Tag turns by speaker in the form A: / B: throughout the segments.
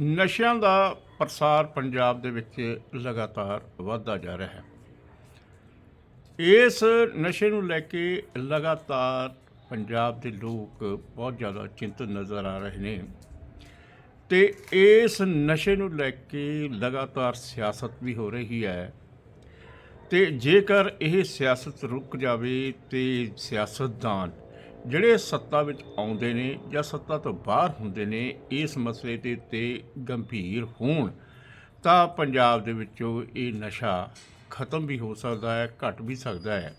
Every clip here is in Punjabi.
A: ਨਸ਼ਿਆਂ ਦਾ ਪ੍ਰਸਾਰ ਪੰਜਾਬ ਦੇ ਵਿੱਚ ਲਗਾਤਾਰ ਵਧਦਾ ਜਾ ਰਿਹਾ ਹੈ। ਇਸ ਨਸ਼ੇ ਨੂੰ ਲੈ ਕੇ ਲਗਾਤਾਰ ਪੰਜਾਬ ਦੇ ਲੋਕ ਬਹੁਤ ਜ਼ਿਆਦਾ ਚਿੰਤਤ ਨਜ਼ਰ ਆ ਰਹੇ ਨੇ ਤੇ ਇਸ ਨਸ਼ੇ ਨੂੰ ਲੈ ਕੇ ਲਗਾਤਾਰ ਸਿਆਸਤ ਵੀ ਹੋ ਰਹੀ ਹੈ ਤੇ ਜੇਕਰ ਇਹ ਸਿਆਸਤ ਰੁਕ ਜਾਵੇ ਤੇ ਸਿਆਸਤਦਾਨ ਜਿਹੜੇ ਸੱਤਾ ਵਿੱਚ ਆਉਂਦੇ ਨੇ ਜਾਂ ਸੱਤਾ ਤੋਂ ਬਾਹਰ ਹੁੰਦੇ ਨੇ, ਇਸ ਮਸਲੇ ਦੇ ਉੱਤੇ ਗੰਭੀਰ ਹੋਣ, ਤਾਂ ਪੰਜਾਬ ਦੇ ਵਿੱਚੋਂ ਇਹ ਨਸ਼ਾ ਖਤਮ ਵੀ ਹੋ ਸਕਦਾ ਹੈ, ਘਟ ਵੀ ਸਕਦਾ ਹੈ।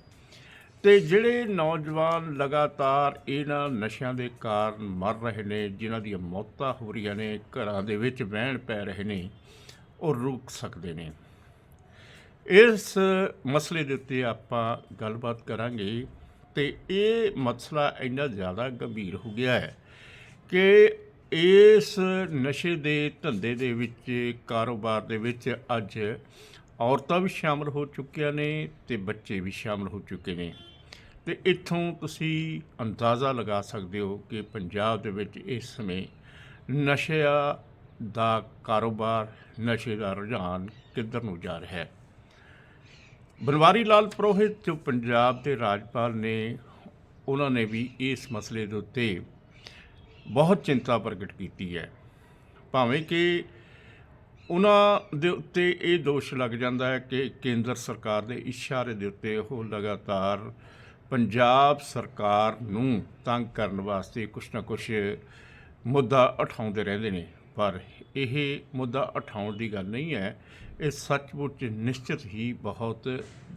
A: ਤੇ ਜਿਹੜੇ ਨੌਜਵਾਨ ਲਗਾਤਾਰ ਇਹਨਾਂ ਨਸ਼ਿਆਂ ਦੇ ਕਾਰਨ ਮਰ ਰਹੇ ਨੇ, ਜਿਨ੍ਹਾਂ ਦੀਆਂ ਮੌਤਾਂ ਹੋ ਰਹੀਆਂ ਨੇ, ਘਰਾਂ ਦੇ ਵਿੱਚ ਵਹਿਣ ਪੈ ਰਹੇ ਨੇ, ਉਹ ਰੁਕ ਸਕਦੇ ਨੇ। ਇਸ ਮਸਲੇ ਦੇ ਉੱਤੇ ਆਪਾਂ ਗੱਲਬਾਤ ਕਰਾਂਗੇ। ਤੇ ਇਹ ਮਸਲਾ ਇੰਨਾ ਜ਼ਿਆਦਾ ਗੰਭੀਰ ਹੋ ਗਿਆ ਹੈ ਕਿ ਇਸ ਨਸ਼ੇ ਦੇ ਧੰਦੇ ਦੇ ਵਿੱਚ, ਕਾਰੋਬਾਰ ਦੇ ਵਿੱਚ ਅੱਜ ਔਰਤਾਂ ਵੀ ਸ਼ਾਮਲ ਹੋ ਚੁੱਕੀਆਂ ਨੇ ਤੇ ਬੱਚੇ ਵੀ ਸ਼ਾਮਲ ਹੋ ਚੁੱਕੇ ਨੇ। ਤੇ ਇੱਥੋਂ ਤੁਸੀਂ ਅੰਦਾਜ਼ਾ ਲਗਾ ਸਕਦੇ ਹੋ ਕਿ ਪੰਜਾਬ ਦੇ ਵਿੱਚ ਇਸ ਸਮੇਂ ਨਸ਼ਿਆਂ ਦਾ ਕਾਰੋਬਾਰ, ਨਸ਼ੇ ਦਾ ਰੁਝਾਨ ਕਿੱਧਰ ਨੂੰ ਜਾ ਰਿਹਾ ਹੈ? ਬਨਵਾਰੀ ਲਾਲ ਪ੍ਰੋਹਿਤ ਜੋ ਪੰਜਾਬ ਦੇ ਰਾਜਪਾਲ ਨੇ, ਉਹਨਾਂ ਨੇ ਵੀ ਇਸ ਮਸਲੇ ਦੇ ਉੱਤੇ ਬਹੁਤ ਚਿੰਤਾ ਪ੍ਰਗਟ ਕੀਤੀ ਹੈ। ਭਾਵੇਂ ਕਿ ਉਹਨਾਂ ਦੇ ਉੱਤੇ ਇਹ ਦੋਸ਼ ਲੱਗ ਜਾਂਦਾ ਹੈ ਕਿ ਕੇਂਦਰ ਸਰਕਾਰ ਦੇ ਇਸ਼ਾਰੇ ਦੇ ਉੱਤੇ ਉਹ ਲਗਾਤਾਰ ਪੰਜਾਬ ਸਰਕਾਰ ਨੂੰ ਤੰਗ ਕਰਨ ਵਾਸਤੇ ਕੁਛ ਨਾ ਕੁਛ ਮੁੱਦਾ ਉਠਾਉਂਦੇ ਰਹਿੰਦੇ ਨੇ। ਪਰ ਇਹ ਮੁੱਦਾ ਉਠਾਉਣ ਦੀ ਗੱਲ ਨਹੀਂ ਹੈ। ਇਹ ਸੱਚਮੁੱਚ ਨਿਸ਼ਚਿਤ ਹੀ ਬਹੁਤ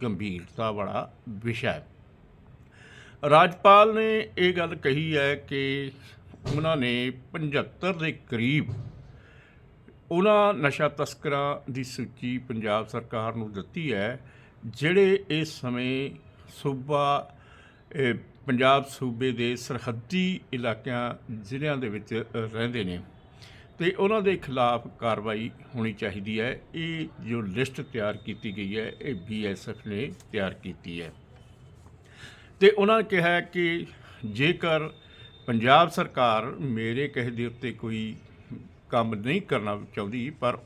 A: ਗੰਭੀਰਤਾ ਵਾਲਾ ਵਿਸ਼ਾ ਹੈ। ਰਾਜਪਾਲ ਨੇ ਇਹ ਗੱਲ ਕਹੀ ਹੈ ਕਿ ਉਹਨਾਂ ਨੇ 75 ਦੇ ਕਰੀਬ ਉਹਨਾਂ ਨਸ਼ਾ ਤਸਕਰਾਂ ਦੀ ਸੂਚੀ ਪੰਜਾਬ ਸਰਕਾਰ ਨੂੰ ਦਿੱਤੀ ਹੈ, ਜਿਹੜੇ ਇਸ ਸਮੇਂ ਸੂਬਾ ਪੰਜਾਬ ਸੂਬੇ ਦੇ ਸਰਹੱਦੀ ਇਲਾਕਿਆਂ, ਜ਼ਿਲ੍ਹਿਆਂ ਦੇ ਵਿੱਚ ਰਹਿੰਦੇ ਨੇ। ਤੇ ਉਹਨਾਂ ਦੇ ਖਿਲਾਫ ਕਾਰਵਾਈ ਹੋਣੀ ਚਾਹੀਦੀ ਹੈ। ਇਹ ਜੋ ਲਿਸਟ ਤਿਆਰ ਕੀਤੀ ਗਈ ਹੈ, ਇਹ ਬੀਐਸਐਫ ਨੇ ਤਿਆਰ ਕੀਤੀ ਹੈ। ਤੇ ਉਹਨਾਂ ਨੇ ਕਿਹਾ ਕਿ ਜੇਕਰ ਪੰਜਾਬ ਸਰਕਾਰ ਮੇਰੇ ਕਹੇ ਦੇ ਉੱਤੇ ਕੋਈ ਕੰਮ ਨਹੀਂ ਕਰਨਾ ਚਾਹੁੰਦੀ, ਪਰ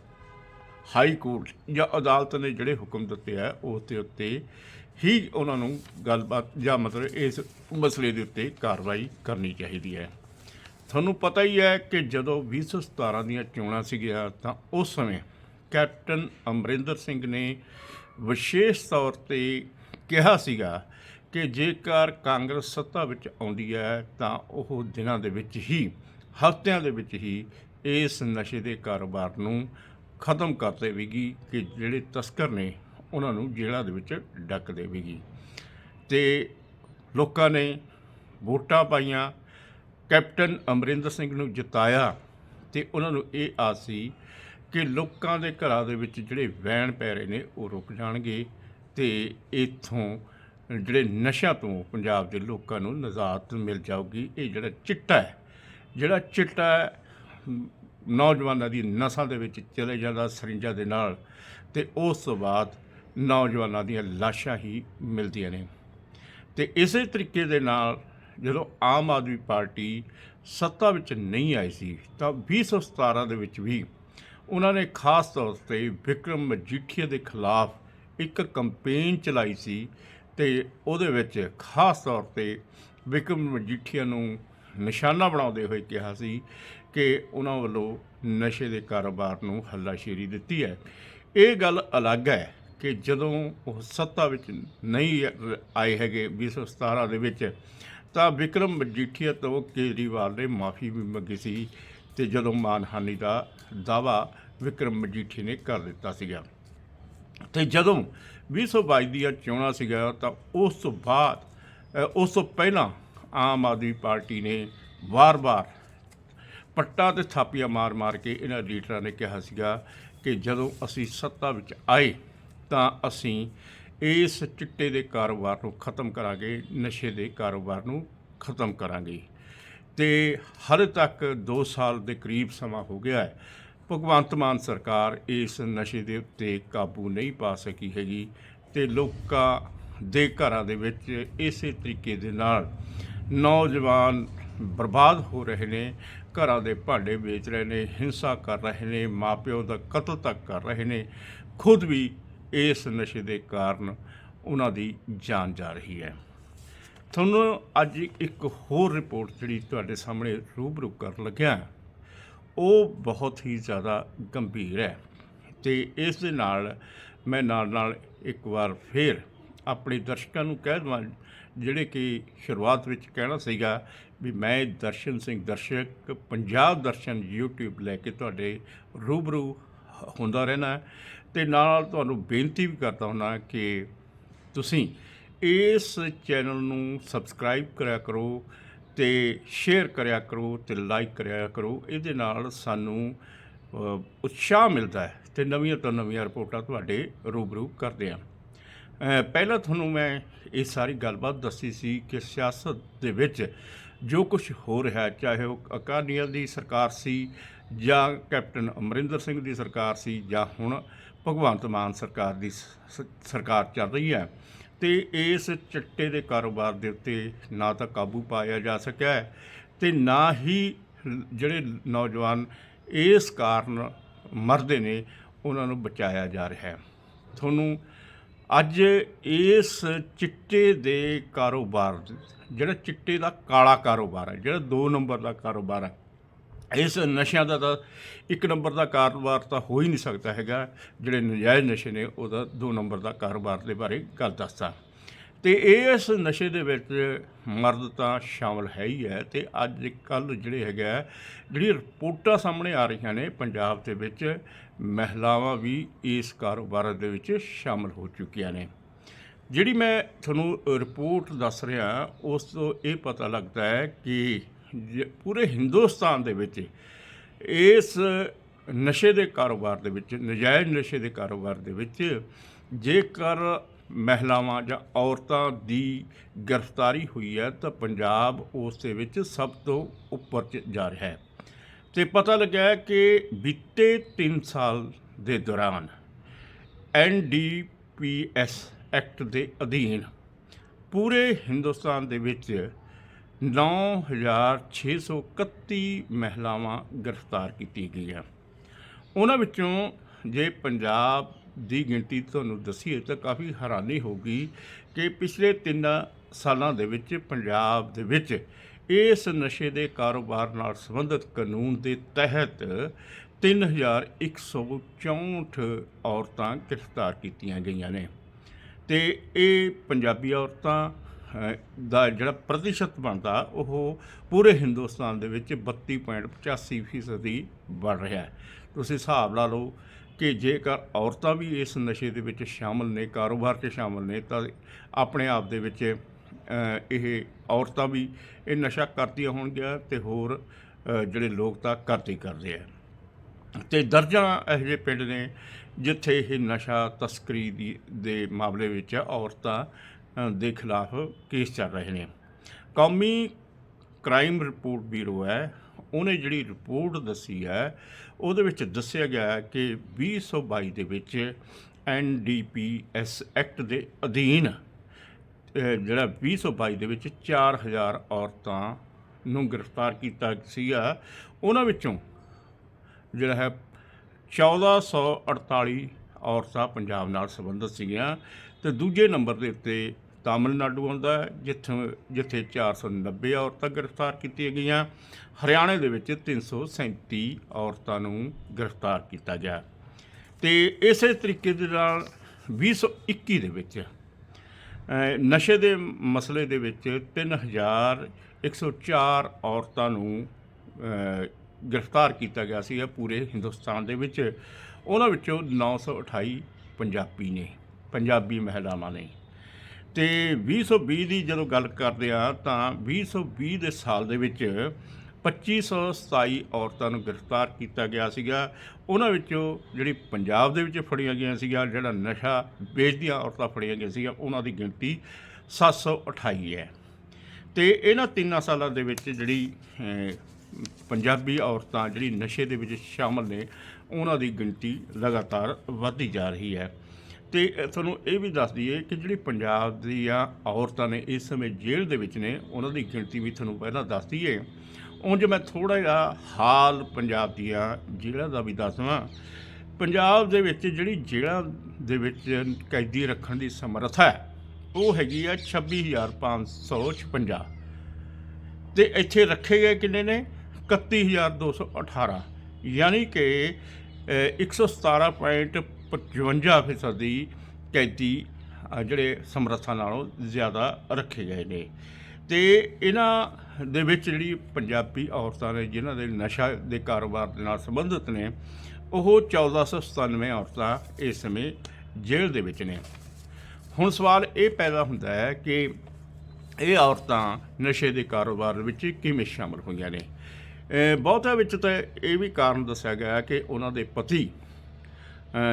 A: ਹਾਈ ਕੋਰਟ ਜਾਂ ਅਦਾਲਤ ਨੇ ਜਿਹੜੇ ਹੁਕਮ ਦਿੱਤੇ ਆ, ਉਸ ਦੇ ਉੱਤੇ ਹੀ ਉਹਨਾਂ ਨੂੰ ਗੱਲਬਾਤ ਜਾਂ ਮਤਲਬ ਇਸ ਮਸਲੇ ਦੇ ਉੱਤੇ ਕਾਰਵਾਈ ਕਰਨੀ ਚਾਹੀਦੀ ਹੈ। ਤੁਹਾਨੂੰ ਪਤਾ ਹੀ ਹੈ ਕਿ ਜਦੋਂ 2017 ਦੀਆਂ ਚੋਣਾਂ ਸੀਗੀਆਂ, ਤਾਂ ਉਸ ਸਮੇਂ ਕੈਪਟਨ ਅਮਰਿੰਦਰ ਸਿੰਘ ਨੇ ਵਿਸ਼ੇਸ਼ ਤੌਰ ਤੇ ਕਿਹਾ ਸੀਗਾ ਕਿ ਜੇਕਰ ਕਾਂਗਰਸ ਸੱਤਾ ਵਿੱਚ ਆਉਂਦੀ ਹੈ, ਤਾਂ ਉਹ ਦਿਨਾਂ ਦੇ ਵਿੱਚ ਹੀ, ਹਫ਼ਤਿਆਂ ਦੇ ਵਿੱਚ ਹੀ ਇਸ ਨਸ਼ੇ ਦੇ ਕਾਰੋਬਾਰ ਨੂੰ ਖਤਮ ਕਰ ਦੇਵੇਗੀ ਕਿ ਜਿਹੜੇ ਤਸਕਰ ਨੇ, ਉਹਨਾਂ ਨੂੰ ਜੇਲ੍ਹਾਂ ਦੇ ਵਿੱਚ ਡੱਕ ਦੇਵੇਗੀ। ਤੇ ਲੋਕਾਂ ਨੇ ਵੋਟਾਂ ਪਾਈਆਂ ਕੈਪਟਨ ਅਮਰਿੰਦਰ ਸਿੰਘ ਨੂੰ ਜਿਤਾਇਆ ਤੇ ਉਹਨਾਂ ਨੂੰ ਇਹ ਆਸ ਸੀ ਕਿ ਲੋਕਾਂ ਦੇ ਘਰਾਂ ਦੇ ਵਿੱਚ ਜਿਹੜੇ ਵੈਣ ਪੈ ਰਹੇ ਨੇ, ਉਹ ਰੁਕ ਜਾਣਗੇ ਤੇ ਇਥੋਂ ਜਿਹੜੇ ਨਸ਼ਿਆਂ ਤੋਂ ਪੰਜਾਬ ਦੇ ਲੋਕਾਂ ਨੂੰ ਨਜ਼ਾਤ ਮਿਲ ਜਾਊਗੀ। ਇਹ ਜਿਹੜਾ ਚਿੱਟਾ ਹੈ, ਜਿਹੜਾ ਚਿੱਟਾ ਨੌਜਵਾਨਾਂ ਦੀ ਨਸਾਂ ਦੇ ਵਿੱਚ ਚਲੇ ਜਾਂਦਾ ਸਰਿੰਜਾਂ ਦੇ ਨਾਲ ਤੇ ਉਸ ਤੋਂ ਬਾਅਦ ਨੌਜਵਾਨਾਂ ਦੀਆਂ ਲਾਸ਼ਾਂ ਹੀ ਮਿਲਦੀਆਂ ਨੇ। ਤੇ ਇਸੇ ਤਰੀਕੇ ਦੇ ਨਾਲ ਜਦੋਂ ਆਮ ਆਦਮੀ ਪਾਰਟੀ ਸੱਤਾ ਵਿੱਚ ਨਹੀਂ ਆਈ ਸੀ, ਤਾਂ 2017 ਦੇ ਵਿੱਚ ਵੀ ਉਹਨਾਂ ਨੇ ਖਾਸ ਤੌਰ ਤੇ ਵਿਕਰਮ ਮਜੀਠੀਆ ਦੇ ਖਿਲਾਫ ਇੱਕ ਕੈਂਪੇਨ ਚਲਾਈ ਸੀ ਤੇ ਉਹਦੇ ਵਿੱਚ ਖਾਸ ਤੌਰ ਤੇ ਵਿਕਰਮ ਮਜੀਠੀਆ ਨੂੰ ਨਿਸ਼ਾਨਾ ਬਣਾਉਂਦੇ ਹੋਏ ਕਿਹਾ ਸੀ ਕਿ ਉਹਨਾਂ ਵੱਲੋਂ ਨਸ਼ੇ ਦੇ ਕਾਰੋਬਾਰ ਨੂੰ ਹੱਲਾਸ਼ੇਰੀ ਦਿੱਤੀ ਹੈ। ਇਹ ਗੱਲ ਅਲੱਗ ਹੈ ਕਿ ਜਦੋਂ ਉਹ ਸੱਤਾ ਵਿੱਚ ਨਹੀਂ ਆਏ ਹੈਗੇ 2017 ਦੇ ਵਿੱਚ ਤਾਂ ਵਿਕਰਮ ਮਜੀਠੀਆ ਤੋਂ ਕੇਜਰੀਵਾਲ ਨੇ ਮਾਫੀ ਵੀ ਮੰਗੀ ਸੀ ਤੇ ਜਦੋਂ ਮਾਨਹਾਨੀ ਦਾ ਦਾਵਾ ਵਿਕਰਮ ਮਜੀਠੀ ਨੇ ਕਰ ਦਿੱਤਾ ਸੀਗਾ। ਤੇ ਜਦੋਂ 2022 ਦੀਆਂ ਚੋਣਾਂ ਸੀਗਾ ਤਾਂ ਉਸ ਤੋਂ ਬਾਅਦ ਉਸ ਤੋਂ ਪਹਿਲਾਂ ਆਮ ਆਦਮੀ ਪਾਰਟੀ ਨੇ ਵਾਰ-ਵਾਰ ਪੱਟਾਂ ਤੇ ਥਾਪੀਆਂ ਮਾਰ-ਮਾਰ ਕੇ ਇਹਨਾਂ ਲੀਡਰਾਂ ਨੇ ਕਿਹਾ ਸੀਗਾ ਕਿ ਜਦੋਂ ਅਸੀਂ ਸੱਤਾ ਵਿੱਚ ਆਏ ਤਾਂ ਅਸੀਂ ਇਸ ਚਿੱਟੇ ਦੇ ਕਾਰੋਬਾਰ ਨੂੰ ਖਤਮ ਕਰਾਂਗੇ, ਨਸ਼ੇ ਦੇ ਕਾਰੋਬਾਰ ਨੂੰ ਖਤਮ ਕਰਾਂਗੇ। ਤੇ ਹਾਲੇ ਤੱਕ 2 ਸਾਲ ਦੇ ਕਰੀਬ ਸਮਾਂ ਹੋ ਗਿਆ ਹੈ। ਭਗਵੰਤ ਮਾਨ ਸਰਕਾਰ ਇਸ ਨਸ਼ੇ ਦੇ ਉੱਤੇ ਕਾਬੂ ਨਹੀਂ ਪਾ ਸਕੀ ਹੈਗੀ ਤੇ ਲੋਕਾਂ ਦੇ ਘਰਾਂ ਦੇ ਵਿੱਚ ਇਸੇ ਤਰੀਕੇ ਦੇ ਨਾਲ ਨੌਜਵਾਨ ਬਰਬਾਦ ਹੋ ਰਹੇ ਨੇ, ਘਰਾਂ ਦੇ ਭਾਂਡੇ ਵੇਚ ਰਹੇ ਨੇ, ਹਿੰਸਾ ਕਰ ਰਹੇ ਨੇ ਮਾਪਿਓ ਦਾ ਕਤਲ ਤੱਕ ਕਰ ਰਹੇ ਨੇ, ਖੁਦ ਵੀ ਇਸ ਨਸ਼ੇ ਦੇ ਕਾਰਨ ਉਹਨਾਂ ਦੀ ਜਾਨ ਜਾ ਰਹੀ ਹੈ। ਤੁਹਾਨੂੰ ਅੱਜ ਇੱਕ ਹੋਰ ਰਿਪੋਰਟ ਜਿਹੜੀ ਤੁਹਾਡੇ ਸਾਹਮਣੇ ਰੂਬਰੂ ਕਰਨ ਲੱਗਿਆ ਉਹ ਬਹੁਤ ਹੀ ਜ਼ਿਆਦਾ ਗੰਭੀਰ ਹੈ ਤੇ ਇਸ ਦੇ ਨਾਲ ਮੈਂ ਨਾਲ ਨਾਲ ਇੱਕ ਵਾਰ ਫੇਰ ਆਪਣੇ ਦਰਸ਼ਕਾਂ ਨੂੰ ਕਹਿ ਦਵਾਂ, ਜਿਹੜੇ ਕਿ ਸ਼ੁਰੂਆਤ ਵਿੱਚ ਕਹਿਣਾ ਸੀਗਾ ਵੀ ਮੈਂ ਦਰਸ਼ਨ ਸਿੰਘ ਦਰਸ਼ਕ, ਪੰਜਾਬ ਦਰਸ਼ਨ YouTube ਲੈ ਕੇ ਤੁਹਾਡੇ ਰੂਬਰੂ ਹੁੰਦਾ ਰਹਿਣਾ। ਤੇ ਨਾਲ ਤੁਹਾਨੂੰ ਬੇਨਤੀ ਵੀ ਕਰਦਾ ਹੁੰਦਾ ਕਿ ਤੁਸੀਂ ਇਸ ਚੈਨਲ ਨੂੰ ਸਬਸਕ੍ਰਾਈਬ ਕਰਿਆ ਕਰੋ ਤੇ ਸ਼ੇਅਰ ਕਰਿਆ ਕਰੋ ਤੇ ਲਾਈਕ ਕਰਿਆ ਕਰੋ। ਇਹਦੇ ਨਾਲ ਸਾਨੂੰ ਉਤਸ਼ਾਹ ਮਿਲਦਾ ਹੈ ਤੇ ਨਵੀਆਂ ਤੋਂ ਨਵੀਆਂ ਰਿਪੋਰਟਾਂ ਤੁਹਾਡੇ ਰੂਬਰੂ ਕਰਦੇ ਹਾਂ। ਪਹਿਲਾਂ ਤੁਹਾਨੂੰ ਮੈਂ ਇਹ ਸਾਰੀ ਗੱਲਬਾਤ ਦੱਸੀ ਸੀ ਕਿ ਸਿਆਸਤ ਦੇ ਵਿੱਚ ਜੋ ਕੁਝ ਹੋ ਰਿਹਾ, ਚਾਹੇ ਉਹ ਅਕਾਲੀਆਂ ਦੀ ਸਰਕਾਰ ਸੀ ਜਾਂ ਕੈਪਟਨ ਅਮਰਿੰਦਰ ਸਿੰਘ ਦੀ ਸਰਕਾਰ ਸੀ ਜਾਂ ਹੁਣ ਭਗਵੰਤ ਮਾਨ ਸਰਕਾਰ ਦੀ ਸ- ਸਰਕਾਰ ਚੱਲ ਰਹੀ ਹੈ ਤੇ ਇਸ ਚਿੱਟੇ ਦੇ ਕਾਰੋਬਾਰ ਦੇ ਉੱਤੇ ਨਾ ਤਾਂ ਕਾਬੂ ਪਾਇਆ ਜਾ ਸਕਿਆ ਹੈ ਤੇ ਨਾ ਹੀ ਜਿਹੜੇ ਨੌਜਵਾਨ ਇਸ ਕਾਰਨ ਮਰਦੇ ਨੇ, ਉਹਨਾਂ ਨੂੰ ਬਚਾਇਆ ਜਾ ਰਿਹਾ ਹੈ। ਤੁਹਾਨੂੰ ਅੱਜ ਇਸ ਚਿੱਟੇ ਦੇ ਕਾਰੋਬਾਰ, ਜਿਹੜਾ ਚਿੱਟੇ ਦਾ ਕਾਲਾ ਕਾਰੋਬਾਰ ਹੈ, ਜਿਹੜਾ 2 ਨੰਬਰ ਦਾ ਕਾਰੋਬਾਰ ਹੈ ਇਸ ਨਸ਼ਿਆਂ ਦਾ ਤਾਂ ਇੱਕ ਨੰਬਰ ਦਾ ਕਾਰੋਬਾਰ ਤਾਂ ਹੋ ਹੀ ਨਹੀਂ ਸਕਦਾ ਹੈਗਾ। ਜਿਹੜੇ ਨਜਾਇਜ਼ ਨਸ਼ੇ ਨੇ ਉਹਦਾ ਦੋ ਨੰਬਰ ਦਾ ਕਾਰੋਬਾਰ ਦੇ ਬਾਰੇ ਗੱਲ ਦੱਸਦਾ। ਤੇ ਇਸ ਨਸ਼ੇ ਦੇ ਵਿੱਚ ਮਰਦ ਤਾਂ ਸ਼ਾਮਲ ਹੈ ਹੀ ਹੈ ਤੇ ਅੱਜ ਕੱਲ ਜਿਹੜੇ ਹੈਗਾ ਹੈ, ਜਿਹੜੀ ਰਿਪੋਰਟਾਂ ਸਾਹਮਣੇ ਆ ਰਹੀਆਂ ਨੇ ਪੰਜਾਬ ਦੇ ਵਿੱਚ ਮਹਿਲਾਵਾਂ ਵੀ ਇਸ ਕਾਰੋਬਾਰ ਦੇ ਵਿੱਚ ਸ਼ਾਮਲ ਹੋ ਚੁੱਕੀਆਂ ਨੇ। ਜਿਹੜੀ ਮੈਂ ਤੁਹਾਨੂੰ ਰਿਪੋਰਟ ਦੱਸ ਰਿਹਾ ਉਸ ਤੋਂ ਇਹ ਪਤਾ ਲੱਗਦਾ ਹੈ ਕਿ ਪੂਰੇ ਹਿੰਦੁਸਤਾਨ ਦੇ ਵਿੱਚ ਇਸ ਨਸ਼ੇ ਦੇ ਕਾਰੋਬਾਰ ਦੇ ਵਿੱਚ, ਨਜਾਇਜ਼ ਨਸ਼ੇ ਦੇ ਕਾਰੋਬਾਰ ਦੇ ਵਿੱਚ ਜੇਕਰ ਮਹਿਲਾਵਾਂ ਜਾਂ ਔਰਤਾਂ ਦੀ ਗ੍ਰਿਫਤਾਰੀ ਹੋਈ ਹੈ, ਤਾਂ ਪੰਜਾਬ ਉਸ ਦੇ ਵਿੱਚ ਸਭ ਤੋਂ ਉੱਪਰ 'ਚ ਜਾ ਰਿਹਾ ਹੈ। ਤੇ ਪਤਾ ਲੱਗਿਆ ਕਿ ਬੀਤੇ 3 ਸਾਲ ਦੇ ਦੌਰਾਨ ਐਨਡੀਪੀਐਸ ਐਕਟ ਦੇ ਅਧੀਨ ਪੂਰੇ ਹਿੰਦੁਸਤਾਨ ਦੇ ਵਿੱਚ 9631 ਮਹਿਲਾਵਾਂ ਗ੍ਰਿਫਤਾਰ ਕੀਤੀ ਗਈਆਂ ਉਹਨਾਂ ਵਿੱਚੋਂ ਜੇ ਪੰਜਾਬ ਦੀ ਗਿਣਤੀ ਤੁਹਾਨੂੰ ਦੱਸੀਏ ਤਾਂ ਕਾਫੀ ਹੈਰਾਨੀ ਹੋਗੀ ਕਿ ਪਿਛਲੇ 3 ਸਾਲਾਂ ਦੇ ਵਿੱਚ ਪੰਜਾਬ ਦੇ ਵਿੱਚ ਇਸ ਨਸ਼ੇ ਦੇ ਕਾਰੋਬਾਰ ਨਾਲ ਸੰਬੰਧਿਤ ਕਾਨੂੰਨ ਦੇ ਤਹਿਤ 3164 ਔਰਤਾਂ ਗ੍ਰਿਫਤਾਰ ਕੀਤੀਆਂ ਗਈਆਂ ਨੇ ਤੇ ਇਹ ਪੰਜਾਬੀ ਔਰਤਾਂ ਦਾ ਜਿਹੜਾ ਪ੍ਰਤੀਸ਼ਤ ਬਣਦਾ, ਉਹ ਪੂਰੇ ਹਿੰਦੁਸਤਾਨ ਦੇ ਵਿੱਚ 32.85 ਫੀਸਦੀ ਬਣ ਰਿਹਾ ਹੈ। ਤੁਸੀਂ ਹਿਸਾਬ ਲਾ ਲਓ ਕਿ ਜੇਕਰ ਔਰਤਾਂ ਵੀ ਇਸ ਨਸ਼ੇ ਦੇ ਵਿੱਚ ਸ਼ਾਮਲ ਨੇ, ਕਾਰੋਬਾਰ 'ਚ ਸ਼ਾਮਲ ਨੇ, ਤਾਂ ਆਪਣੇ ਆਪ ਦੇ ਵਿੱਚ ਇਹ ਔਰਤਾਂ ਵੀ ਇਹ ਨਸ਼ਾ ਕਰਦੀਆਂ ਹੋਣਗੀਆਂ ਤੇ ਹੋਰ ਜਿਹੜੇ ਲੋਕ ਤਾਂ ਕਰਦੇ ਕਰਦੇ ਆ। ਤੇ ਦਰਜਨਾਂ ਇਹੋ ਜਿਹੇ ਪਿੰਡ ਨੇ ਜਿੱਥੇ ਇਹ ਨਸ਼ਾ ਤਸਕਰੀ ਦੀ, ਦੇ ਮਾਮਲੇ ਵਿੱਚ ਔਰਤਾਂ ਦੇ ਖਿਲਾਫ ਕੇਸ ਚੱਲ ਰਹੇ ਨੇ। ਕੌਮੀ ਕ੍ਰਾਈਮ ਰਿਪੋਰਟ ਬਿਊਰੋ ਹੈ। ਉਹਨੇ ਜਿਹੜੀ ਰਿਪੋਰਟ ਦੱਸੀ ਹੈ, ਉਹਦੇ ਵਿੱਚ ਦੱਸਿਆ ਗਿਆ ਹੈ ਕਿ 2022 ਦੇ ਵਿੱਚ ਐਨਡੀਪੀਐਸ ਐਕਟ ਦੇ ਅਧੀਨ, ਅਹ, ਜਿਹੜਾ 2022 ਦੇ ਵਿੱਚ 4000 ਔਰਤਾਂ ਨੂੰ ਗ੍ਰਿਫਤਾਰ ਕੀਤਾ ਸੀਗਾ, ਉਹਨਾਂ ਵਿੱਚੋਂ ਜਿਹੜਾ ਹੈ 1448 ਔਰਤਾਂ ਪੰਜਾਬ ਨਾਲ ਸੰਬੰਧਿਤ ਸੀਗੀਆਂ ਤੇ ਦੂਜੇ ਨੰਬਰ ਦੇ ਉੱਤੇ ਤਾਮਿਲਨਾਡੂ ਆਉਂਦਾ ਹੈ, ਜਿੱਥੇ ਜਿੱਥੇ 490 ਔਰਤਾਂ ਗ੍ਰਿਫਤਾਰ ਕੀਤੀਆਂ ਗਈਆਂ। ਹਰਿਆਣੇ ਦੇ ਵਿੱਚ 337 ਔਰਤਾਂ ਨੂੰ ਗ੍ਰਿਫਤਾਰ ਕੀਤਾ ਗਿਆ। ਤੇ ਇਸੇ ਤਰੀਕੇ ਦੇ ਨਾਲ 2021 ਦੇ ਵਿੱਚ ਨਸ਼ੇ ਦੇ ਮਸਲੇ ਦੇ ਵਿੱਚ 3104 ਔਰਤਾਂ ਨੂੰ ਗ੍ਰਿਫਤਾਰ ਕੀਤਾ ਗਿਆ ਸੀ ਪੂਰੇ ਹਿੰਦੁਸਤਾਨ ਦੇ ਵਿੱਚ। ਉਹਨਾਂ ਵਿੱਚੋਂ 928 ਪੰਜਾਬੀ ਨੇ, ਪੰਜਾਬੀ ਮਹਿਲਾਵਾਂ ਨੇ। ਤੇ 2020 ਦੀ ਜਦੋਂ ਗੱਲ ਕਰਦੇ ਆ ਤਾਂ 2020 ਦੇ ਸਾਲ ਦੇ ਵਿੱਚ 2527 ਔਰਤਾਂ ਨੂੰ ਗ੍ਰਿਫਤਾਰ ਕੀਤਾ ਗਿਆ ਸੀਗਾ। ਉਹਨਾਂ ਵਿੱਚੋਂ ਜਿਹੜੀ ਪੰਜਾਬ ਦੇ ਵਿੱਚ ਫੜੀਆਂ ਗਈਆਂ ਸੀਗੀਆਂ, ਜਿਹੜਾ ਨਸ਼ਾ ਵੇਚਦੀਆਂ ਔਰਤਾਂ ਫੜੀਆਂ ਗਈਆਂ ਸੀਗੀਆਂ, ਉਹਨਾਂ ਦੀ ਗਿਣਤੀ 728 ਹੈ। ਤੇ ਇਹਨਾਂ ਤਿੰਨਾਂ ਸਾਲਾਂ ਦੇ ਵਿੱਚ ਜਿਹੜੀ ਪੰਜਾਬੀ ਔਰਤਾਂ ਜਿਹੜੀ ਨਸ਼ੇ ਦੇ ਵਿੱਚ ਸ਼ਾਮਲ ਨੇ, ਉਹਨਾਂ ਦੀ ਗਿਣਤੀ ਲਗਾਤਾਰ ਵੱਧਦੀ ਜਾ ਰਹੀ ਹੈ। ਤੇ ਤੁਹਾਨੂੰ ਇਹ ਵੀ ਦੱਸ ਦਈਏ ਕਿ ਜਿਹੜੀ ਪੰਜਾਬ ਦੀਆਂ ਔਰਤਾਂ ਨੇ ਇਸ ਸਮੇਂ ਜੇਲ੍ਹ ਦੇ ਵਿੱਚ ਨੇ, ਉਹਨਾਂ ਦੀ ਗਿਣਤੀ ਵੀ ਤੁਹਾਨੂੰ ਪਹਿਲਾਂ ਦੱਸ ਦਈਏ। ਉਂਝ ਮੈਂ ਥੋੜਾ ਜਿਹਾ ਹਾਲ ਪੰਜਾਬ ਦੀਆਂ ਜੇਲ੍ਹਾਂ ਦਾ ਵੀ ਦੱਸਵਾਂ ਪੰਜਾਬ ਦੇ ਵਿੱਚ ਜਿਹੜੀ ਜੇਲ੍ਹਾਂ ਦੇ ਵਿੱਚ ਕੈਦੀ ਰੱਖਣ ਦੀ ਸਮਰੱਥਾ ਹੈ, ਉਹ ਹੈਗੀ ਆ 26556 ਤੇ ਇੱਥੇ ਰੱਖੇ ਗਏ ਕਿੰਨੇ ਨੇ? 31218 ਯਾਨੀ ਕਿ 117.55 ਫੀਸਦੀ ਕੈਦੀ ਜਿਹੜੇ ਸਮਰੱਥਾ ਨਾਲੋਂ ਜ਼ਿਆਦਾ ਰੱਖੇ ਗਏ ਨੇ। ਤੇ ਇਹਨਾਂ ਦੇ ਵਿੱਚ ਜਿਹੜੀ ਪੰਜਾਬੀ ਔਰਤਾਂ ਨੇ, ਜਿਨ੍ਹਾਂ ਦੇ ਨਸ਼ਾ ਦੇ ਕਾਰੋਬਾਰ ਦੇ ਨਾਲ ਸੰਬੰਧਿਤ ਨੇ, ਉਹ 1497 ਔਰਤਾਂ ਇਸ ਸਮੇਂ ਜੇਲ੍ਹ ਦੇ ਵਿੱਚ ਨੇ। ਹੁਣ ਸਵਾਲ ਇਹ ਪੈਦਾ ਹੁੰਦਾ ਹੈ ਕਿ ਇਹ ਔਰਤਾਂ ਨਸ਼ੇ ਦੇ ਕਾਰੋਬਾਰ ਵਿੱਚ ਕਿਵੇਂ ਸ਼ਾਮਲ ਹੋਈਆਂ ਨੇ? ਅਹ ਵਿੱਚ ਤਾਂ ਇਹ ਵੀ ਕਾਰਨ ਦੱਸਿਆ ਗਿਆ ਕਿ ਉਹਨਾਂ ਦੇ ਪਤੀ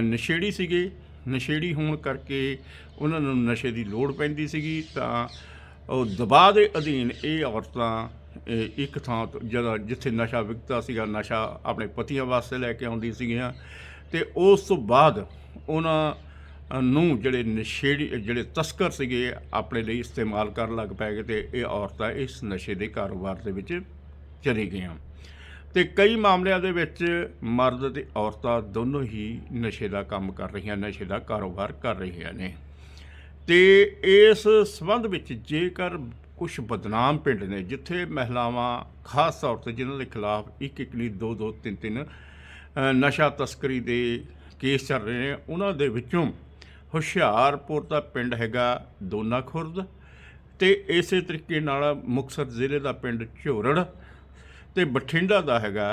A: ਨਸ਼ੇੜੀ ਸੀਗੇ। ਨਸ਼ੇੜੀ ਹੋਣ ਕਰਕੇ ਉਹਨਾਂ ਨੂੰ ਨਸ਼ੇ ਦੀ ਲੋੜ ਪੈਂਦੀ ਸੀਗੀ। ਤਾਂ ਉਹ ਦਬਾਅ ਦੇ ਅਧੀਨ ਇਹ ਔਰਤਾਂ ਇੱਕ ਥਾਂ ਤੋਂ ਜਦੋਂ ਜਿੱਥੇ ਨਸ਼ਾ ਵਿਕਦਾ ਸੀਗਾ, ਨਸ਼ਾ ਆਪਣੇ ਪਤੀਆਂ ਵਾਸਤੇ ਲੈ ਕੇ ਆਉਂਦੀ ਸੀਗੀਆਂ। ਤੇ ਉਸ ਤੋਂ ਬਾਅਦ ਉਹਨਾਂ ਨੂੰ ਜਿਹੜੇ ਨਸ਼ੇੜੀ, ਜਿਹੜੇ ਤਸਕਰ ਸੀਗੇ, ਆਪਣੇ ਲਈ ਇਸਤੇਮਾਲ ਕਰਨ ਲੱਗ ਪਏ ਤੇ ਇਹ ਔਰਤਾਂ ਇਸ ਨਸ਼ੇ ਦੇ ਕਾਰੋਬਾਰ ਦੇ ਵਿੱਚ ਚਲੀ ਗਈਆਂ ਤੇ ਕਈ ਮਾਮਲਿਆਂ ਦੇ ਵਿੱਚ ਮਰਦ ਤੇ ਔਰਤਾਂ ਦੋਨੋਂ ਹੀ ਨਸ਼ੇ ਦਾ ਕੰਮ ਕਰ ਰਹੀਆਂ, ਨਸ਼ੇ ਦਾ ਕਾਰੋਬਾਰ ਕਰ ਰਹੀਆਂ ਨੇ। ਤੇ ਇਸ ਸਬੰਧ ਵਿੱਚ ਜੇਕਰ ਕੁਝ ਬਦਨਾਮ ਪਿੰਡ ਨੇ, ਜਿੱਥੇ ਮਹਿਲਾਵਾਂ, ਖਾਸ ਤੌਰ ਤੇ ਜਿਨ੍ਹਾਂ ਦੇ ਖਿਲਾਫ ਇੱਕ ਇੱਕ ਲਈ ਦੋ ਦੋ ਤਿੰਨ ਤਿੰਨ ਨਸ਼ਾ ਤਸਕਰੀ ਦੇ ਕੇਸ ਚੱਲ ਰਹੇ ਨੇ, ਉਹਨਾਂ ਦੇ ਵਿੱਚੋਂ ਹੁਸ਼ਿਆਰਪੁਰ ਦਾ ਪਿੰਡ ਹੈਗਾ ਦੋਨਾ ਖੁਰਦ ਤੇ ਇਸੇ ਤਰੀਕੇ ਨਾਲ ਮੁਕਤਸਰ ਜ਼ਿਲ੍ਹੇ ਦਾ ਪਿੰਡ ਝੋਰੜ ਤੇ ਬਠਿੰਡਾ ਦਾ ਹੈਗਾ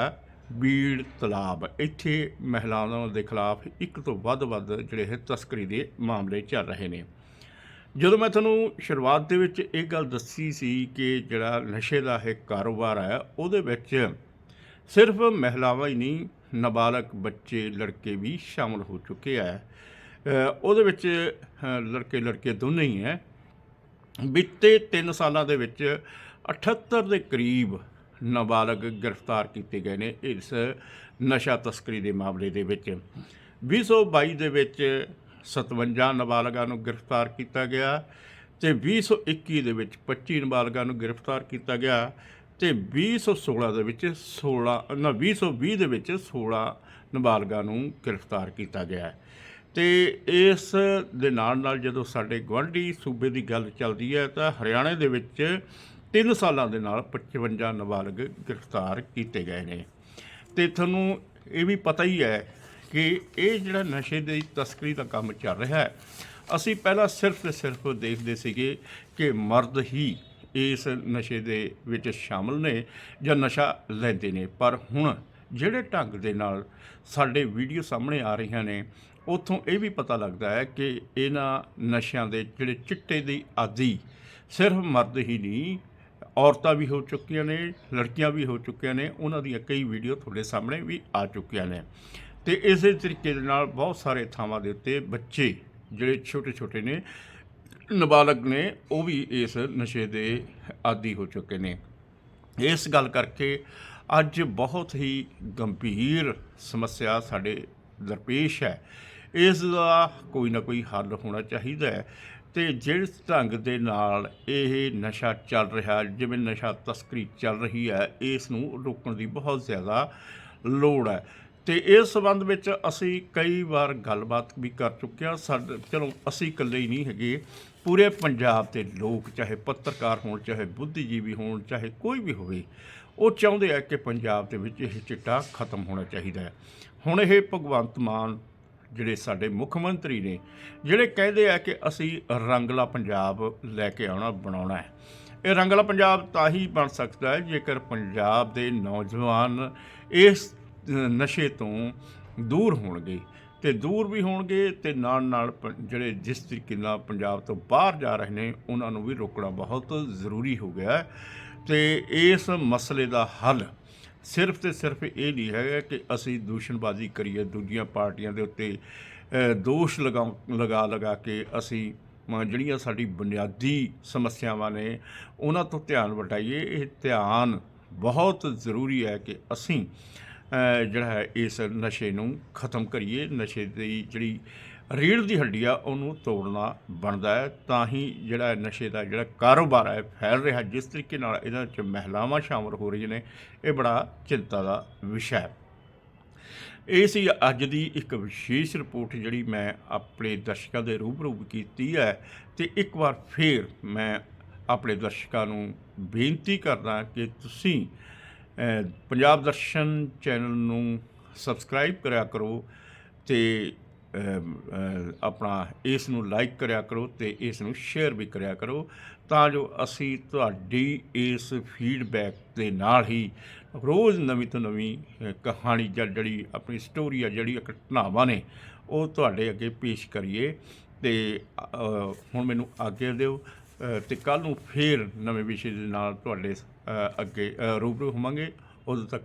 A: ਬੀੜ ਤਲਾਬ। ਇੱਥੇ ਮਹਿਲਾਵਾਂ ਦੇ ਖਿਲਾਫ ਇੱਕ ਤੋਂ ਵੱਧ ਵੱਧ ਜਿਹੜੇ ਹੈ ਤਸਕਰੀ ਦੇ ਮਾਮਲੇ ਚੱਲ ਰਹੇ ਨੇ। ਜਦੋਂ ਮੈਂ ਤੁਹਾਨੂੰ ਸ਼ੁਰੂਆਤ ਦੇ ਵਿੱਚ ਇਹ ਗੱਲ ਦੱਸੀ ਸੀ ਕਿ ਜਿਹੜਾ ਨਸ਼ੇ ਦਾ ਇਹ ਕਾਰੋਬਾਰ ਹੈ, ਉਹਦੇ ਵਿੱਚ ਸਿਰਫ ਮਹਿਲਾਵਾਂ ਹੀ ਨਹੀਂ, ਨਾਬਾਲਗ ਬੱਚੇ, ਲੜਕੇ ਵੀ ਸ਼ਾਮਲ ਹੋ ਚੁੱਕੇ ਆ। ਉਹਦੇ ਵਿੱਚ ਲੜਕੇ ਲੜਕੇ ਦੋਨੇ ਹੀ ਹੈ। ਬੀਤੇ 3 ਸਾਲਾਂ ਦੇ ਵਿੱਚ 78 ਦੇ ਕਰੀਬ ਨਾਬਾਲਗ ਗ੍ਰਿਫਤਾਰ ਕੀਤੇ ਗਏ ਨੇ ਇਸ ਨਸ਼ਾ ਤਸਕਰੀ ਦੇ ਮਾਮਲੇ ਦੇ ਵਿੱਚ 2022 ਦੇ ਵਿੱਚ 57 ਨਾਬਾਲਗਾਂ ਨੂੰ ਗ੍ਰਿਫਤਾਰ ਕੀਤਾ ਗਿਆ ਤੇ 2021 ਦੇ ਵਿੱਚ 25 ਨਾਬਾਲਗਾਂ ਨੂੰ ਗ੍ਰਿਫਤਾਰ ਕੀਤਾ ਗਿਆ ਤੇ 2016 ਦੇ ਵਿੱਚ 16 ਨਾ 2020 ਦੇ ਵਿੱਚ 16 ਨਾਬਾਲਗਾਂ ਨੂੰ ਗ੍ਰਿਫਤਾਰ ਕੀਤਾ ਗਿਆ ਹੈ। ਤੇ ਇਸ ਦੇ ਨਾਲ ਨਾਲ ਜਦੋਂ ਸਾਡੇ ਗੁਆਂਢੀ ਸੂਬੇ ਦੀ ਗੱਲ ਚੱਲਦੀ ਹੈ ਤਾਂ ਹਰਿਆਣਾ ਦੇ ਵਿੱਚ 3 ਸਾਲਾਂ ਦੇ ਨਾਲ 55 ਨਾਬਾਲਗ ਗ੍ਰਿਫਤਾਰ ਕੀਤੇ ਗਏ ਨੇ। ਤੇ ਤੁਹਾਨੂੰ ਇਹ ਵੀ ਪਤਾ ਹੀ ਹੈ ਕਿ ਇਹ ਜਿਹੜਾ ਨਸ਼ੇ ਦੀ ਤਸਕਰੀ ਦਾ ਕੰਮ ਚੱਲ ਰਿਹਾ ਹੈ, ਅਸੀਂ ਪਹਿਲਾਂ ਸਿਰਫ ਤੇ ਸਿਰਫ ਦੇਖਦੇ ਸੀਗੇ ਕਿ ਮਰਦ ਹੀ ਇਸ ਨਸ਼ੇ ਦੇ ਵਿੱਚ ਸ਼ਾਮਲ ਨੇ ਜਾਂ ਨਸ਼ਾ ਲੈਂਦੇ ਨੇ। ਪਰ ਹੁਣ ਜਿਹੜੇ ਢੰਗ ਦੇ ਨਾਲ ਸਾਡੇ ਵੀਡੀਓ ਸਾਹਮਣੇ ਆ ਰਹੀਆਂ ਨੇ, ਉਥੋਂ ਇਹ ਵੀ ਪਤਾ ਲੱਗਦਾ ਹੈ ਕਿ ਇਹਨਾਂ ਨਸ਼ਿਆਂ ਦੇ ਜਿਹੜੇ ਚਿੱਟੇ ਦੀ ਆਦੀ ਸਿਰਫ ਮਰਦ ਹੀ ਨਹੀਂ ਔਰਤਾਂ ਵੀ ਹੋ ਚੁੱਕੀਆਂ ਨੇ, ਲੜਕੀਆਂ ਵੀ ਹੋ ਚੁੱਕੀਆਂ ਨੇ, ਉਹਨਾਂ ਦੀਆਂ ਕਈ ਵੀਡੀਓ ਤੁਹਾਡੇ ਸਾਹਮਣੇ ਵੀ ਆ ਚੁੱਕੀਆਂ ਨੇ। ਤੇ ਇਸੇ ਤਰੀਕੇ ਦੇ ਨਾਲ ਬਹੁਤ ਸਾਰੇ ਥਾਵਾਂ ਦੇ ਉੱਤੇ ਬੱਚੇ ਜਿਹੜੇ ਛੋਟੇ ਛੋਟੇ ਨੇ, ਨਾਬਾਲਗ ਨੇ, ਉਹ ਵੀ ਇਸ ਨਸ਼ੇ ਦੇ ਆਦੀ ਹੋ ਚੁੱਕੇ ਨੇ। ਇਸ ਗੱਲ ਕਰਕੇ ਅੱਜ ਬਹੁਤ ਹੀ ਗੰਭੀਰ ਸਮੱਸਿਆ ਸਾਡੇ ਦਰਪੇਸ਼ ਹੈ। ਇਸ ਦਾ ਕੋਈ ਨਾ ਕੋਈ ਹੱਲ ਹੋਣਾ ਚਾਹੀਦਾ ਹੈ। ਤੇ ਜਿਸ ਢੰਗ ਦੇ ਨਾਲ ਇਹ ਨਸ਼ਾ ਚੱਲ ਰਿਹਾ, ਜਿਵੇਂ ਨਸ਼ਾ ਤਸਕਰੀ ਚੱਲ ਰਹੀ ਹੈ, ਇਸ ਨੂੰ ਰੋਕਣ ਦੀ ਬਹੁਤ ਜ਼ਿਆਦਾ ਲੋੜ ਹੈ। ਤੇ ਇਸ ਸੰਬੰਧ ਵਿੱਚ ਅਸੀਂ ਕਈ ਵਾਰ ਗੱਲਬਾਤ ਵੀ ਕਰ ਚੁੱਕੇ ਹਾਂ। ਸਾਡੇ ਚਲੋ ਅਸੀਂ ਇਕੱਲੇ ਹੀ ਨਹੀਂ ਹੈਗੇ। ਪੂਰੇ ਪੰਜਾਬ ਦੇ ਲੋਕ, ਚਾਹੇ ਪੱਤਰਕਾਰ ਹੋਣ, ਚਾਹੇ ਬੁੱਧੀਜੀਵੀ ਹੋਣ, ਚਾਹੇ ਕੋਈ ਵੀ ਹੋਵੇ, ਉਹ ਚਾਹੁੰਦੇ ਆ ਕਿ ਪੰਜਾਬ ਦੇ ਵਿੱਚ ਇਹ ਚਿੱਟਾ ਖਤਮ ਹੋਣਾ ਚਾਹੀਦਾ ਹੈ। ਹੁਣ ਇਹ ਭਗਵੰਤ ਮਾਨ ਜਿਹੜੇ ਸਾਡੇ ਮੁੱਖ ਮੰਤਰੀ ਨੇ, ਜਿਹੜੇ ਕਹਿੰਦੇ ਆ ਕਿ ਅਸੀਂ ਰੰਗਲਾ ਪੰਜਾਬ ਲੈ ਕੇ ਆਉਣਾ, ਬਣਾਉਣਾ ਹੈ। ਇਹ ਰੰਗਲਾ ਪੰਜਾਬ ਤਾਂ ਹੀ ਬਣ ਸਕਦਾ ਹੈ ਜੇਕਰ ਪੰਜਾਬ ਦੇ ਨੌਜਵਾਨ ਇਸ ਨਸ਼ੇ ਤੋਂ ਦੂਰ ਹੋਣਗੇ। ਤੇ ਦੂਰ ਵੀ ਹੋਣਗੇ ਤੇ ਨਾਲ ਨਾਲ ਜਿਹੜੇ ਜਿਸ ਤਰੀਕੇ ਨਾਲ ਪੰਜਾਬ ਤੋਂ ਬਾਹਰ ਜਾ ਰਹੇ ਨੇ, ਉਹਨਾਂ ਨੂੰ ਵੀ ਰੋਕਣਾ ਬਹੁਤ ਜ਼ਰੂਰੀ ਹੋ ਗਿਆ ਹੈ। ਤੇ ਇਸ ਮਸਲੇ ਦਾ ਹੱਲ ਸਿਰਫ ਤੇ ਸਿਰਫ ਇਹ ਨਹੀਂ ਹੈਗਾ ਕਿ ਅਸੀਂ ਦੂਸ਼ਣਬਾਜ਼ੀ ਕਰੀਏ, ਦੂਜੀਆਂ ਪਾਰਟੀਆਂ ਦੇ ਉੱਤੇ ਦੋਸ਼ ਲਗਾ ਲਗਾ ਲਗਾ ਕੇ ਅਸੀਂ ਜਿਹੜੀਆਂ ਸਾਡੀ ਬੁਨਿਆਦੀ ਸਮੱਸਿਆਵਾਂ ਨੇ, ਉਹਨਾਂ ਤੋਂ ਧਿਆਨ ਵਟਾਈਏ। ਇਹ ਧਿਆਨ ਬਹੁਤ ਜ਼ਰੂਰੀ ਹੈ ਕਿ ਅਸੀਂ ਜਿਹੜਾ ਹੈ, ਇਸ ਨਸ਼ੇ ਨੂੰ ਖਤਮ ਕਰੀਏ। ਨਸ਼ੇ ਦੀ ਜਿਹੜੀ ਰੀੜ੍ਹ ਦੀ ਹੱਡੀ ਆ, ਉਹਨੂੰ ਤੋੜਨਾ ਬਣਦਾ ਹੈ। ਤਾਂ ਹੀ ਜਿਹੜਾ ਨਸ਼ੇ ਦਾ ਜਿਹੜਾ ਕਾਰੋਬਾਰ ਹੈ, ਫੈਲ ਰਿਹਾ ਜਿਸ ਤਰੀਕੇ ਨਾਲ ਇਹਦੇ ਵਿੱਚ ਮਹਿਲਾਵਾਂ ਸ਼ਾਮਲ ਹੋ ਰਹੀਆਂ ਨੇ, ਇਹ ਬੜਾ ਚਿੰਤਾ ਦਾ ਵਿਸ਼ਾ ਹੈ। ਇਹ ਸੀ ਅੱਜ ਦੀ ਇੱਕ ਵਿਸ਼ੇਸ਼ ਰਿਪੋਰਟ ਜਿਹੜੀ ਮੈਂ ਆਪਣੇ ਦਰਸ਼ਕਾਂ ਦੇ ਰੂਬਰੂ ਕੀਤੀ ਹੈ ਤੇ ਇੱਕ ਵਾਰ ਫੇਰ ਮੈਂ ਆਪਣੇ ਦਰਸ਼ਕਾਂ ਨੂੰ ਬੇਨਤੀ ਕਰਦਾ ਕਿ ਤੁਸੀਂ ਪੰਜਾਬ ਦਰਸ਼ਨ ਚੈਨਲ ਨੂੰ ਸਬਸਕ੍ਰਾਈਬ ਕਰਿਆ ਕਰੋ ਤੇ ਆਪਣਾ ਇਸ ਨੂੰ ਲਾਈਕ ਕਰਿਆ ਕਰੋ ਤੇ ਇਸ ਨੂੰ ਸ਼ੇਅਰ ਵੀ ਕਰਿਆ ਕਰੋ। ਤਾਂ ਜੋ ਅਸੀਂ ਤੁਹਾਡੀ ਇਸ ਫੀਡਬੈਕ ਦੇ ਨਾਲ ਹੀ ਰੋਜ਼ ਨਵੀਂ ਤੋਂ ਨਵੀਂ ਕਹਾਣੀ ਜਾਂ ਜਿਹੜੀ ਆਪਣੀ ਸਟੋਰੀ ਆ ਜਿਹੜੀ ਘਟਨਾਵਾਂ ਨੇ ਉਹ ਤੁਹਾਡੇ ਅੱਗੇ ਪੇਸ਼ ਕਰੀਏ ਤੇ ਹੁਣ ਮੈਨੂੰ ਆਗਿਆ ਦਿਓ ਅਹ, ਤੇ ਕੱਲ ਨੂੰ ਫੇਰ ਨਵੇਂ ਵਿਸ਼ੇ ਦੇ ਨਾਲ ਤੁਹਾਡੇ ਅੱਗੇ ਰੂਬਰੂ ਹੋਵਾਂਗੇ। ਉਦੋਂ ਤੱਕ